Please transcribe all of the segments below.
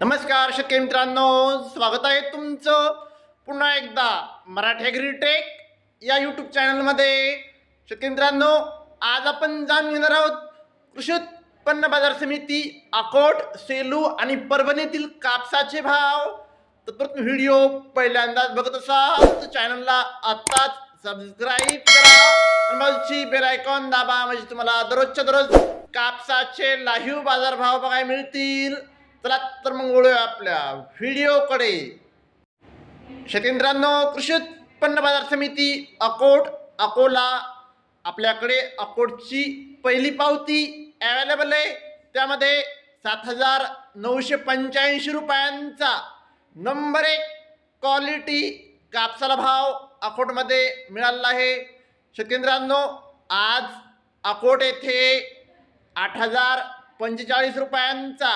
नमस्कार शेतकरी मित्रांनो. स्वागत आहे तुमचं पुन्हा एकदा मराठी ॲग्रीटेक या यूट्यूब चॅनलमध्ये शेतकरी मित्रांनो आज आपण जाणून घेणार आहोत कृषी उत्पन्न बाजार समिती अकोट सेलू आणि परभणीतील कापसाचे भाव. तत्पूर्वी व्हिडिओ पहिल्यांदाच बघत असाल तर चॅनलला आत्ताच सबस्क्राईब करा बाजूची बेल आयकॉन दाबा म्हणजे तुम्हाला दररोजच्या दररोज कापसाचे लाईव्ह बाजारभाव बघायला मिळतील. चला तर मग वळूया आपल्या व्हिडिओकडे. शेतकऱ्यांनो कृषी उत्पन्न बाजार समिती अकोट अकोला आपल्याकडे अकोटची पहिली पावती अवेलेबल आहे. त्यामध्ये सात हजार नऊशे पंच्याऐंशी रुपयांचा नंबर एक क्वालिटी कापसाला भाव अकोटमध्ये मिळालेला आहे. शेतकऱ्यांनो आज अकोट येथे आठ हजार पंचेचाळीस रुपयांचा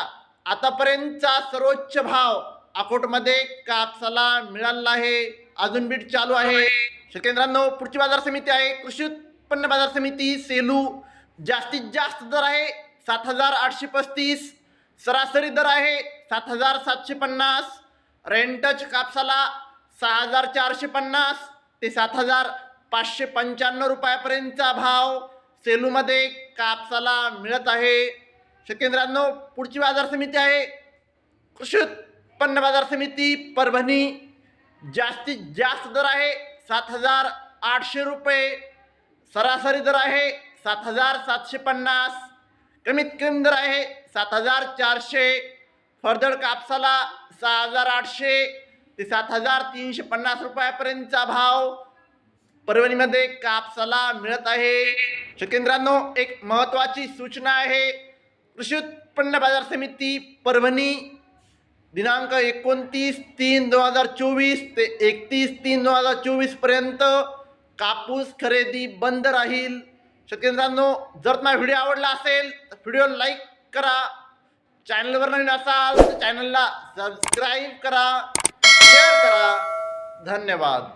आतापर्यंतचा सर्वोच्च भाव अकोटमध्ये कापसाला मिळालेला आहे. अजून बीट चालू आहे. शेतकऱ्यांनो पुढची बाजार समिती आहे. कृषी उत्पन्न बाजार समिती सेलू. जास्तीत जास्त दर आहे सात हजार आठशे पस्तीस. सरासरी दर आहे सात हजार सातशे पन्नास. रेंटच कापसाला सहा हजार चारशे पन्नास ते सात हजार पाचशे पंच्याण्णव रुपयापर्यंतचा भाव सेलूमध्ये कापसाला मिळत आहे. शेतकेंद्रांनो पुढची बाजार समिती आहे. कृषी उत्पन्न बाजार समिती परभणी. जास्तीत जास्त दर आहे सात हजार आठशे रुपये. सरासरी दर आहे सात हजार सातशे पन्नास. कमीत कमी दर आहे सात हजार चारशे. फरदड कापसाला सहा हजार आठशे. ते सात हजार तीनशे पन्नास रुपयापर्यंतचा भाव परभणीमध्ये कापसाला मिळत आहे. शकेंद्रांनो एक महत्त्वाची सूचना आहे. कृषी उत्पन्न बाजार समिती परभणी दिनांक एकोणतीस तीन दोन हजार चोवीस ते एकतीस तीन दोन हजार चोवीसपर्यंत कापूस खरेदी बंद राहील. शेतकऱ्यांनो जर तुम्हाला व्हिडिओ आवडला असेल तर व्हिडिओ लाईक करा. चॅनलवर नवीन असाल तर चॅनलला सबस्क्राईब करा. शेअर करा. धन्यवाद.